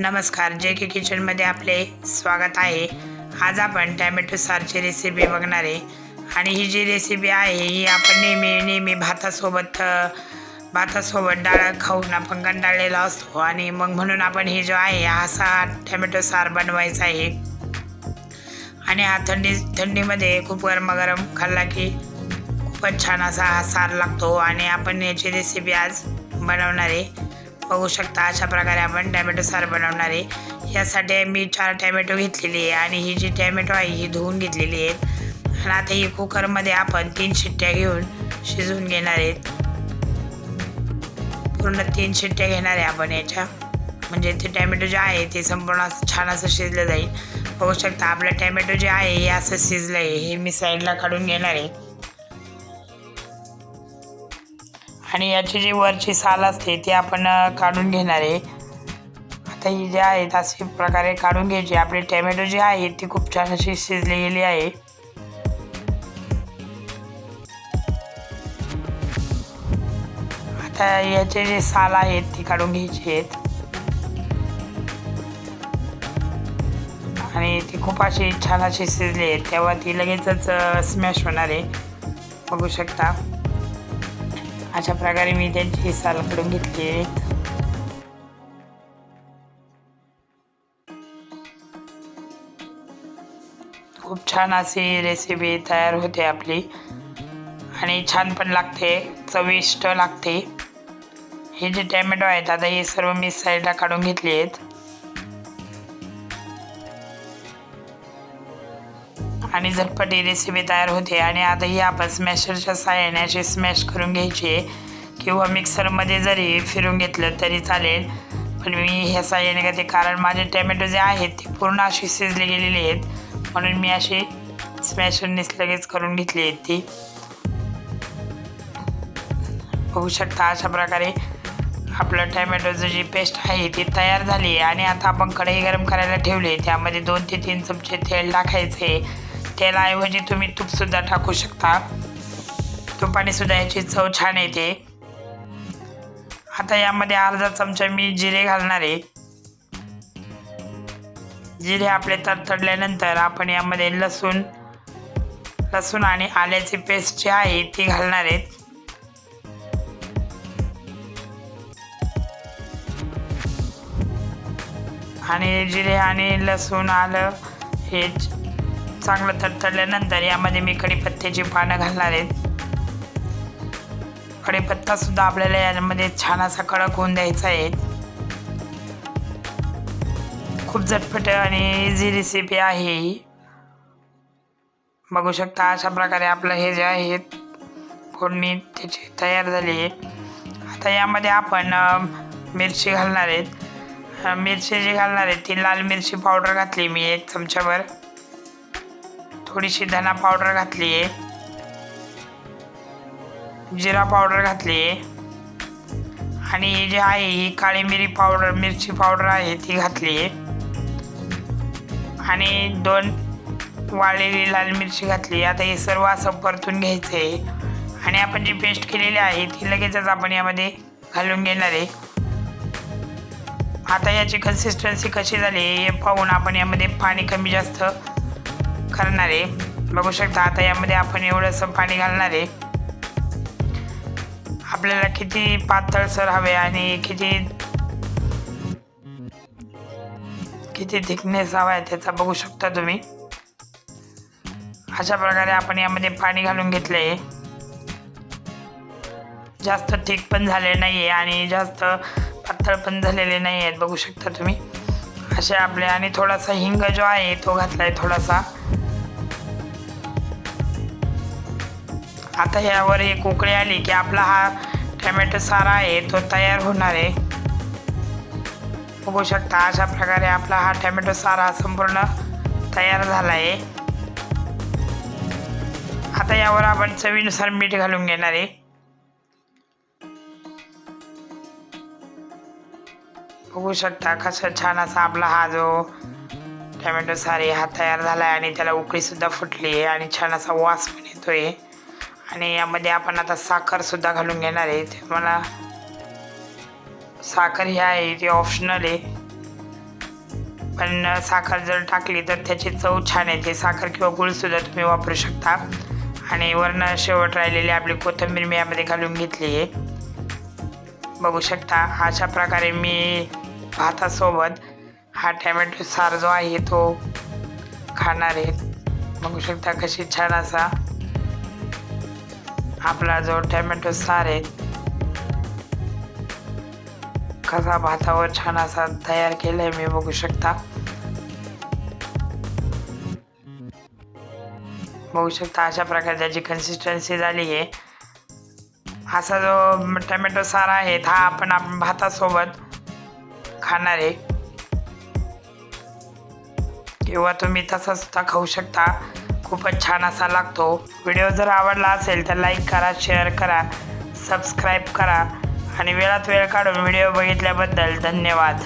नमस्कार जे के किचनमध्ये आपले स्वागत आहे. आज आपण टॅमॅटो सारची रेसिपी बघणार आहे. आणि ही जी रेसिपी आहे ही आपण नेहमी नेहमी भातासोबत भातासोबत डाळ खाऊन आपण कंटाळलेला असतो. आणि मग म्हणून आपण हे जो आहे हा असा टॅमॅटो सार बनवायचा आहे. आणि हा थंडी थंडीमध्ये खूप गरमागरम खाल्ला की खूपच छान असा हा सार लागतो. आणि आपण याची रेसिपी आज बनवणार आहे. बघू शकता अशा प्रकारे आपण टॅमॅटो सार बनवणार आहे. यासाठी मी चार टॅमॅटो घेतलेली आहे आणि ही जी टॅमॅटो आहे ही धुवून घेतलेली आहेत आणि आता ही कुकरमध्ये आपण तीन शिट्ट्या घेऊन शिजवून घेणार आहेत पूर्ण तीन शिट्ट्या घेणार आहे आपण याच्या. म्हणजे ते टॅमॅटो जे आहे ते संपूर्ण असं छान असं शिजलं जाईल. बघू शकता आपलं टॅमॅटो जे आहे हे असं शिजलं आहे हे मी साईडला काढून घेणार आहे. आणि याची जी वरची साल असते ती आपण काढून घेणार आहे. आता ही जी आहेत असे प्रकारे काढून घ्यायची. आपली टॅमॅटो जी आहे ती खूप छान अशी शिजली गेली आहे. आता याचे जे साल आहेत ती काढून घ्यायची आहेत. आणि ती खूप अशी छान अशी शिजली आहे. तेव्हा ती लगेचच स्मॅश होणार आहे. बघू शकता. अशा प्रकारे मी त्यांची साल काढून घेतली आहेत खूप छान अशी रेसिपी तयार होते आपली. आणि छान पण लागते चविष्ट लागते. हे जे टॅमॅटो आहेत आता हे सर्व मी साईडला काढून घेतले आहेत. आणि झटपटी रेसिपी तयार होते आणि आता ही आपण स्मॅशरच्या साहाय्याने अशी स्मॅश करून घ्यायची किंवा मिक्सरमध्ये जरी फिरून घेतलं तरी चालेल. पण मी ह्या साहाय्याने करते कारण माझे टॅमॅटो जे आहेत ते पूर्ण अशी शिजले गेलेले आहेत. म्हणून मी अशी स्मॅशरनेच लगेच करून घेतली आहेत ती. बघू शकता अशा प्रकारे आपलं टॅमॅटोचं जी पेस्ट आहे ती तयार झाली. आहे आणि आता आपण कढई गरम करायला ठेवली. त्यामध्ये दोन ते तीन चमचे तेल टाकायचे. तेलाऐवजी तुम्ही तूपसुद्धा टाकू शकता. तुपाने सुद्धा याची चव छान येते. आता यामध्ये अर्धा चमचा मी जिरे घालणार आहे. जिरे आपले तडतडल्यानंतर आपण यामध्ये लसूण लसूण आणि आल्याची पेस्ट जी आहे ती घालणार आहेत आणि जिरे आणि लसूण आलं हे चांगलं थरथरल्यानंतर यामध्ये मी कढीपत्त्याची पानं घालणार आहेत कढीपत्तासुद्धा आपल्याला यामध्ये छान असा कडक होऊन द्यायचा आहे. खूप झटपट आणि इझी रेसिपी आहे. ही बघू शकता अशा प्रकारे आपलं हे जे आहे फोडणी त्याची तयार झाली आहे. आता यामध्ये आपण मिरची घालणार आहेत मिरची जी घालणार आहे ती लाल मिरची पावडर घातली मी एक चमच्यावर. थोडीशी धना पावडर घातली. आहे जिरा पावडर घातली. आहे आणि ही जी आहे ही काळी मिरी पावडर मिरची पावडर आहे ती घातली. आहे आणि दोन वाळलेली लाल मिरची घातली. आता हे सर्व असं परतून घ्यायचं आहे आणि आपण जी पेस्ट केलेली आहे ती लगेचच आपण यामध्ये घालून घेणार आहे. आता याची कन्सिस्टन्सी कशी झाली हे पाहून आपण यामध्ये पाणी कमी जास्त करणार. आहे बघू शकता आता यामध्ये आपण एवढंसं पाणी घालणार. आहे आपल्याला किती पातळसर हवे आणि किती किती थिकनेस हवा आहे त्याचा बघू शकता तुम्ही. अशा प्रकारे आपण यामध्ये पाणी घालून घेतलं आहे जास्त थिक पण झाले नाही आहे आणि जास्त पातळ पण झालेले नाही आहेत बघू शकता तुम्ही. असे आपले आणि थोडासा हिंग जो आहे तो घातला आहे थोडासा. आता यावर एक उकळी आली की आपला हा टमॅटो सारा आहे तो तयार होणार आहे. बघू शकता अशा प्रकारे आपला हा टमॅटो सारा संपूर्ण तयार झाला आहे. आता यावर आपण चवीनुसार मीठ घालून घेणार आहे. बघू शकता कसं छान असा आपला हा जो टमॅटो सारे हा तयार झाला आहे आणि त्याला उकळीसुद्धा फुटली आहे आणि छान असा वास पण येतो आहे आणि यामध्ये आपण आता साखरसुद्धा घालून घेणार आहे. ते मला साखर ही आहे ती ऑप्शनल आहे. पण साखर जर टाकली तर त्याची चव छान येते साखर किंवा गुळसुद्धा तुम्ही वापरू शकता. आणि वरनं शेवट राहिलेली आपली कोथिंबीर मी यामध्ये घालून घेतली आहे. बघू शकता अशा प्रकारे मी भातासोबत हा टॅमॅटो सार जो आहे तो खाणार आहे. बघू शकता कशी छान असा आपला जो टॅमॅटो सार आहे कसा भातावर छान असा तयार केलाय मी बघू शकता. बघू शकता अशा प्रकारे त्याची कन्सिस्टन्सी झाली आहे. असा जो टमॅटो सार आहे हा आपण आपण भातासोबत खाणार आहे. किंवा तुम्ही तसा सुद्धा खाऊ शकता. खूपच छान असा लागतो. व्हिडिओ जर आवडला असेल तर लाईक करा शेअर करा सबस्क्राईब करा आणि वेळात वेळ काढून व्हिडिओ बघितल्याबद्दल धन्यवाद.